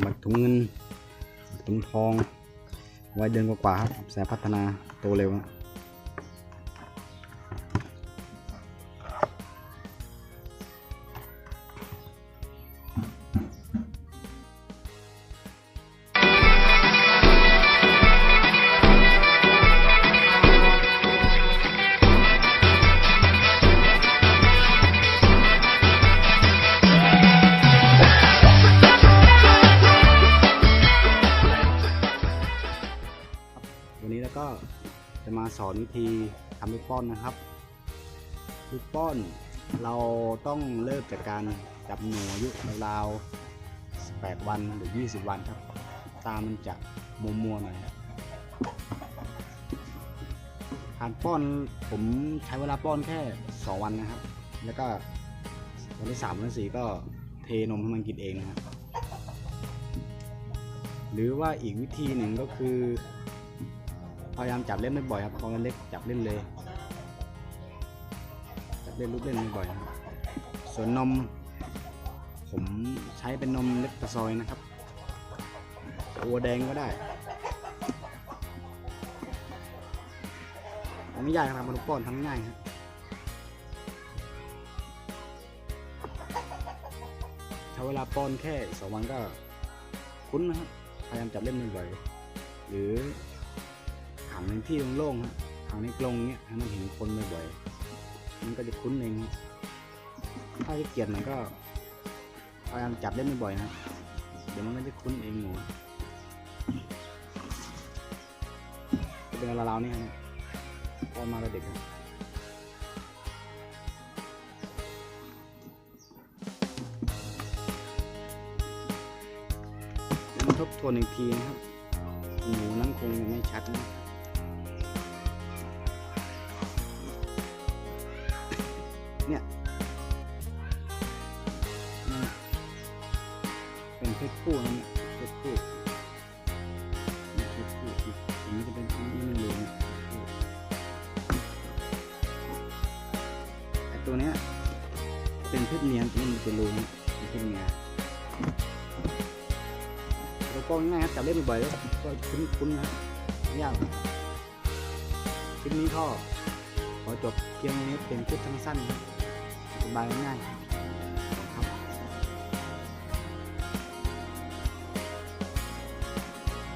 หมักถุงเงินถุงทอง ไว้เดือนกว่าๆครับแสพัฒนาโตเร็วนะ วันนี้แล้วก็จะมาสอนวิธีทำลูกป้อนนะครับ ลูกป้อนเราต้องเริ่มจากการจับหนูอายุราวๆ8วันหรือ 20 วันครับ ตามันจะมัวมัวๆหน่อยครับการป้อนผมใช้เวลาป้อนแค่ 2 วันนะครับ แล้วก็วันที่3วันที่4ก็เทนมให้มันกินเองนะครับหรือว่าอีกวิธีหนึ่งก็คือ พยายามจับเล่นไม่บ่อยครับพอเล็กจับเล่นเลย จับเล่นลูกเล่นไม่บ่อยครับส่วนนม ผมใช้เป็นนมเล็กตะซอยนะครับตัวแดงก็ได้ไม่ยากครับมาลูกป้อนทำง่ายครับใช้เวลาป้อนแค่สองวันก็คุ้นนะครับพยายามจับเล่นบ่อยๆหรือ ขังในที่โล่งๆฮะขังในกรงเนี้ยให้มันเห็นคนบ่อยๆมันก็จะคุ้นเองถ้าขี้เกลียจมันก็พยายามจับเล่นบ่อยๆนะเดี๋ยวมันก็จะคุ้นเองหนูจะเป็นราวๆนี่ครับพอมาเด็กครับเดี๋ยวมาทบทวนอีกทีนะครับหนูนั้นคงยังไม่ชัดนะ เนี่ยนี่เป็นเพศผู้นะเนี่ยเพศผู้นี่เพศผู้อีกอันนี้จะเป็นอันนี้มันเหลืองไอตัวเนี้ยเป็นเพศเมียตัวนี้มันเป็นรูนะเป็นเพศเมียเราก็ง่ายครับจับเล่นบ่อยๆแล้วก็คุ้นๆนะครับไม่ยากหรอกคลิปนี้ก็ขอจบเพียงนี้เป็นคลิปสั้นๆ 3 ngày